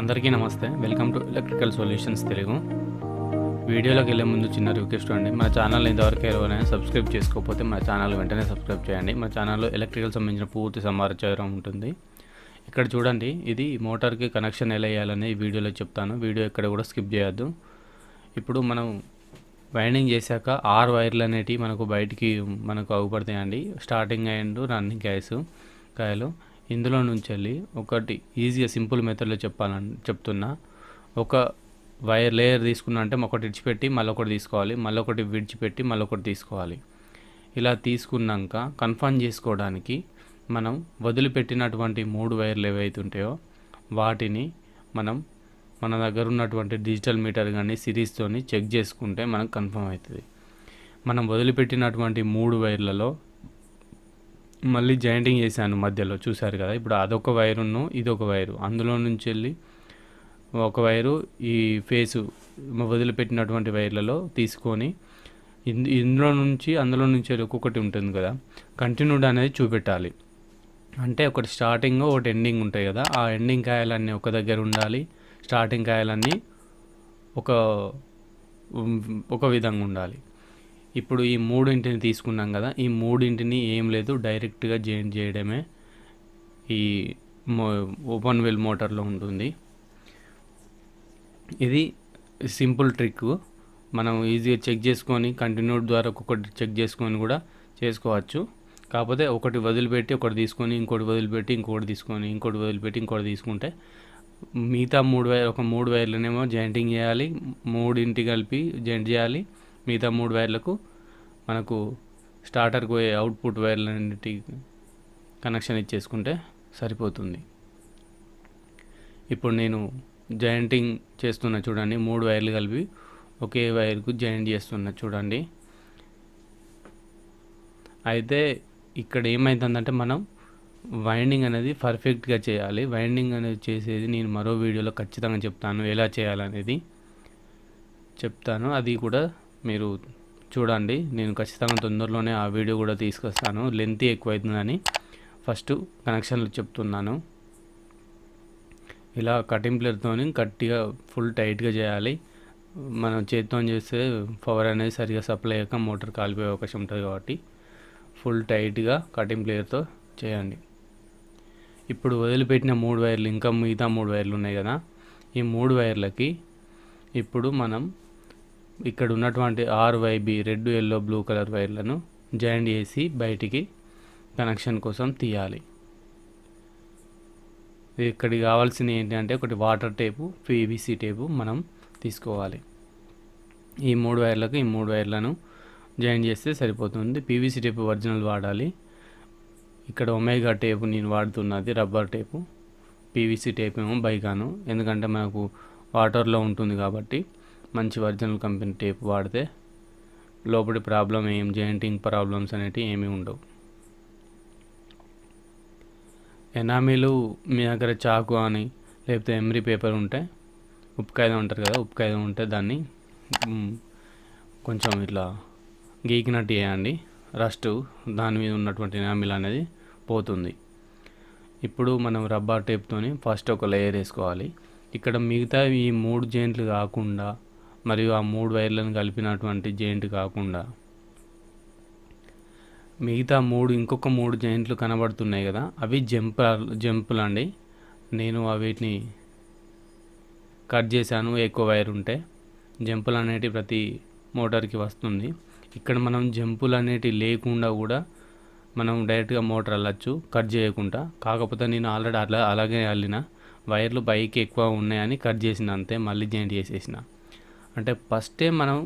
అందరికీ నమస్తే. Welcome to electrical solutions Telugu. వీడియోలోకి వెళ్ళే ముందు చిన్న రిక్వెస్ట్ అండి. మన ఛానల్ ఇంతవరకు ఎవరైనా సబ్స్క్రైబ్ చేసుకోకపోతే మన ఛానల్ వెంటనే సబ్స్క్రైబ్ చేయండి. మన ఛానల్లో ఎలక్ట్రికల్ సంబంధించిన పూర్తి సమాచారం ఉంటుంది. ఇక్కడ చూడండి ఇది మోటార్కి కనెక్షన్ ఎలా వేయాలని వీడియోలో చెప్తాను. వీడియో ఇక్కడ కూడా స్కిప్ చేయొద్దు. ఇప్పుడు మనం వైండింగ్ చేశాక ఆరు వైర్లు అనేటివి మనకు బయటికి మనకు అగుపడతాయండి స్టార్టింగ్ అండ్ రన్నింగ్ కాయస్ కాయలు. ఇందులో నుంచి వెళ్ళి ఒకటి ఈజీగా సింపుల్ మెథడ్లో చెప్పాలని చెప్తున్నా. ఒక వైర్ లేయర్ తీసుకున్నా అంటే ఒకటి విడిచిపెట్టి మళ్ళీ ఒకటి తీసుకోవాలి. మళ్ళీ ఒకటి విడిచిపెట్టి మళ్ళీ ఒకటి తీసుకోవాలి. ఇలా తీసుకున్నాక కన్ఫర్మ్ చేసుకోవడానికి మనం వదిలిపెట్టినటువంటి మూడు వైర్లు ఏవైతే ఉంటాయో వాటిని మనం మన దగ్గర ఉన్నటువంటి డిజిటల్ మీటర్ కానీ సిరీస్తోని చెక్ చేసుకుంటే మనకు కన్ఫర్మ్ అవుతుంది. మనం వదిలిపెట్టినటువంటి మూడు వైర్లలో మళ్ళీ జాయింటింగ్ చేశాను మధ్యలో. చూశారు కదా ఇప్పుడు అదొక వైరును ఇదొక వైరు. అందులో నుంచి వెళ్ళి ఒక వైరు ఈ ఫేసు వదిలిపెట్టినటువంటి వైర్లలో తీసుకొని ఇందు ఇందులో నుంచి అందులో నుంచి వెళ్ళి ఒక్కొక్కటి ఉంటుంది కదా కంటిన్యూడ్ అనేది చూపెట్టాలి. అంటే ఒకటి స్టార్టింగ్ ఒకటి ఎండింగ్ ఉంటాయి కదా ఆ ఎండింగ్ కాయలన్నీ ఒక దగ్గర ఉండాలి. స్టార్టింగ్ కాయలన్నీ ఒక ఒక విధంగా ఉండాలి. ఇప్పుడు ఈ మూడింటిని తీసుకున్నాం కదా ఈ మూడింటిని ఏం లేదు డైరెక్ట్గా జాయింట్ చేయడమే ఈ మో ఓపెన్ వెల్ మోటార్లో ఉంటుంది. ఇది సింపుల్ ట్రిక్. మనం ఈజీగా చెక్ చేసుకొని కంటిన్యూడ్ ద్వారా ఒక్కొక్కటి చెక్ చేసుకొని కూడా చేసుకోవచ్చు. కాకపోతే ఒకటి వదిలిపెట్టి ఒకటి తీసుకొని ఇంకోటి వదిలిపెట్టి ఇంకోటి తీసుకొని ఇంకోటి వదిలిపెట్టి ఇంకోటి తీసుకుంటే మిగతా మూడు వైర్ ఒక మూడు వైర్లనేమో జాయింటింగ్ చేయాలి మూడింటి కలిపి జాయింట్ చేయాలి మిగతా మూడు వైర్లకు మనకు స్టార్టర్కి పోయే అవుట్పుట్ వైర్లన్నిటి కనెక్షన్ ఇచ్చేసుకుంటే సరిపోతుంది. ఇప్పుడు నేను జాయింటింగ్ చేస్తున్న చూడండి మూడు వైర్లు కలిపి ఒకే వైర్కు జాయింట్ చేస్తున్న చూడండి. అయితే ఇక్కడ ఏమైందంటే మనం వైండింగ్ అనేది పర్ఫెక్ట్గా చేయాలి. వైండింగ్ అనేది చేసేది నేను మరో వీడియోలో ఖచ్చితంగా చెప్తాను ఎలా చేయాలనేది చెప్తాను. అది కూడా మీరు చూడండి. నేను ఖచ్చితంగా తొందరలోనే ఆ వీడియో కూడా తీసుకొస్తాను. లెంత్ ఎక్కువ అవుతుందని ఫస్ట్ కనెక్షన్లు చెప్తున్నాను. ఇలా కటింగ్ ప్లేట్తో గట్టిగా ఫుల్ టైట్గా చేయాలి. మనం చేతితో చేస్తే పవర్ అనేది సరిగా సప్లై అయ్యాక మోటార్ కాలిపోయే అవకాశం ఉంటుంది కాబట్టి ఫుల్ టైట్గా కటింగ్ ప్లేయర్తో చేయండి. ఇప్పుడు వదిలిపెట్టిన మూడు వైర్లు ఇంకా మిగతా మూడు వైర్లు ఉన్నాయి కదా. ఈ మూడు వైర్లకి ఇప్పుడు మనం ఇక్కడ ఉన్నటువంటి RYB red yellow blue colour వైర్లను జాయింట్ చేసి బయటికి కనెక్షన్ కోసం తీయాలి. ఇక్కడికి కావాల్సింది ఏంటంటే ఒకటి వాటర్ టేపు పీవీసీ టేపు మనం తీసుకోవాలి. ఈ మూడు వైర్లకు ఈ మూడు వైర్లను జాయిన్ చేస్తే సరిపోతుంది. పీవీసీ టేపు ఒరిజినల్ వాడాలి. ఇక్కడ ఒమేగా టేపు నేను వాడుతున్నది రబ్బర్ టేపు. పీవీసీ టేప్ ఏమో బైకాను. ఎందుకంటే మనకు వాటర్లో ఉంటుంది కాబట్టి మంచి ఒరిజినల్ కంపెనీ టేప్ వాడితే లోపలి ప్రాబ్లం ఏం జాయింటింగ్ ప్రాబ్లమ్స్ అనేటివి ఏమీ ఉండవు. ఎనామీలు మీ దగ్గర చాకు అని లేకపోతే ఎమ్రీ పేపర్ ఉంటే ఉప్పు ఉంటారు అంటారు కదా ఉప్పు ఉంటే దాన్ని కొంచెం ఇట్లా గీకినట్టు చేయండి. రస్ట్ దాని మీద ఉన్నటువంటి ఎనామిల్ అనేది పోతుంది. ఇప్పుడు మనం రబ్బర్ టేప్తోని ఫస్ట్ ఒక లేయర్ వేసుకోవాలి. ఇక్కడ మిగతా ఈ మూడు జైంట్లు కాకుండా మరియు ఆ మూడు వైర్లను కలిపినటువంటి జాయింట్ కాకుండా మిగతా మూడు ఇంకొక మూడు జాయింట్లు కనబడుతున్నాయి కదా అవి జంప్ జంపులు అండి. నేను వీటిని కట్ చేశాను ఎక్కువ వైర్ ఉంటే. జంపులు అనేటివి ప్రతి మోటార్కి వస్తుంది. ఇక్కడ మనం జంపులు అనేటివి లేకుండా కూడా మనం డైరెక్ట్గా మోటార్ అల్లచ్చు కట్ చేయకుండా. కాకపోతే నేను ఆల్రెడీ అలా అలాగే అల్లిన. వైర్లు పైకి ఎక్కువ ఉన్నాయని కట్ చేసిన అంతే మళ్ళీ జాయింట్ చేసేసిన. అంటే ఫస్టే మనం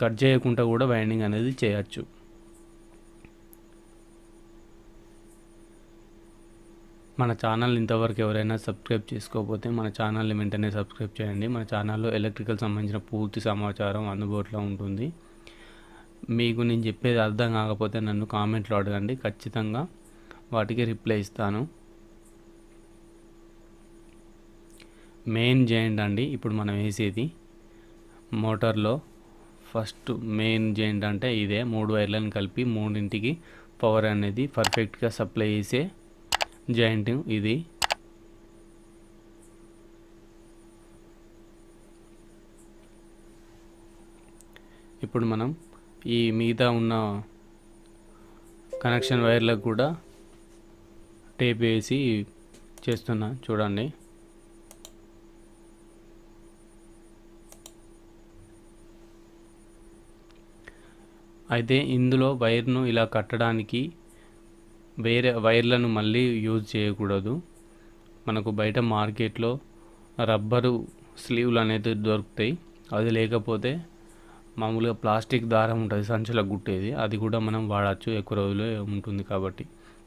కట్ చేయకుండా కూడా వైండింగ్ అనేది చేయొచ్చు. మన ఛానల్ ఇంతవరకు ఎవరైనా సబ్స్క్రైబ్ చేసుకోకపోతే మన ఛానల్ని వెంటనే సబ్స్క్రైబ్ చేయండి. మన ఛానల్లో ఎలక్ట్రికల్ సంబంధించిన పూర్తి సమాచారం అందుబాటులో ఉంటుంది. మీకు నేను చెప్పేది అర్థం కాకపోతే నన్ను కామెంట్లో అడగండి. ఖచ్చితంగా వాటికి రిప్లై ఇస్తాను. మెయిన్ జాయింట్ అండి. ఇప్పుడు మనం వేసేది మోటార్లో ఫస్ట్ మెయిన్ జాయింట్ అంటే ఇదే. మూడు వైర్లను కలిపి మూడింటికి పవర్ అనేది పర్ఫెక్ట్గా సప్లై చేసే జాయింట్ ఇది. ఇప్పుడు మనం ఈ మిగతా ఉన్న కనెక్షన్ వైర్లకు కూడా టేప్ వేసి చేస్తున్నా. చూడండి. అయితే ఇందులో వైర్ను ఇలా కట్టడానికి వేరే వైర్లను మళ్ళీ యూజ్ చేయకూడదు. మనకు బయట మార్కెట్లో రబ్బరు స్లీవ్లు అనేది దొరుకుతాయి. అది లేకపోతే మామూలుగా ప్లాస్టిక్ దారం ఉంటుంది సంచుల గుట్టేది. అది కూడా మనం వాడచ్చు ఎక్కువ రోజులు ఉంటుంది కాబట్టి.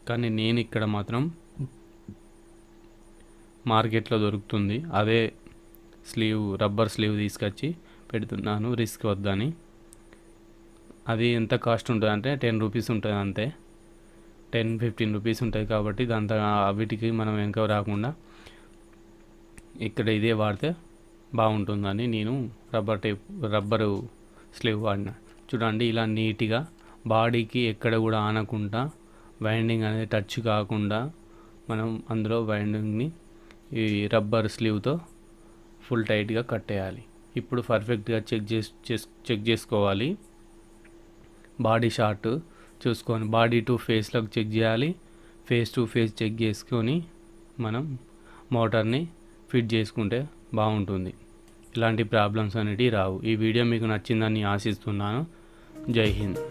కానీ నేను ఇక్కడ మాత్రం మార్కెట్లో దొరుకుతుంది. అదే స్లీవ్ రబ్బర్ స్లీవ్ తీసుకొచ్చి పెడుతున్నాను. రిస్క్ వద్దని. అది ఎంత కాస్ట్ ఉంటుంది అంటే టెన్ రూపీస్ ఉంటుంది అంతే. టెన్ ఫిఫ్టీన్ రూపీస్ ఉంటుంది కాబట్టి దాంతో వీటికి మనం వెనక రాకుండా ఇక్కడ ఇదే వాడితే బాగుంటుందని నేను రబ్బర్ టేప్ రబ్బరు స్లీవ్ వాడిన. చూడండి ఇలా నీట్గా బాడీకి ఎక్కడ కూడా ఆనకుండా వైండింగ్ అనేది టచ్ కాకుండా మనం అందులో వైండింగ్ని ఈ రబ్బర్ స్లీవ్తో ఫుల్ టైట్గా కట్టేయాలి. ఇప్పుడు పర్ఫెక్ట్గా చెక్ చేసి చెక్ చేసుకోవాలి. బాడీ షార్ట్ చూసుకొని బాడీ టు ఫేస్లోకి చెక్ చేయాలి. ఫేస్ టు ఫేస్ చెక్ చేసుకొని మనం మోటార్ని ఫిట్ చేసుకుంటే బాగుంటుంది. ఇలాంటి ప్రాబ్లమ్స్ అనేటివి రావు. ఈ వీడియో మీకు నచ్చిందని ఆశిస్తున్నాను. జై హింద్.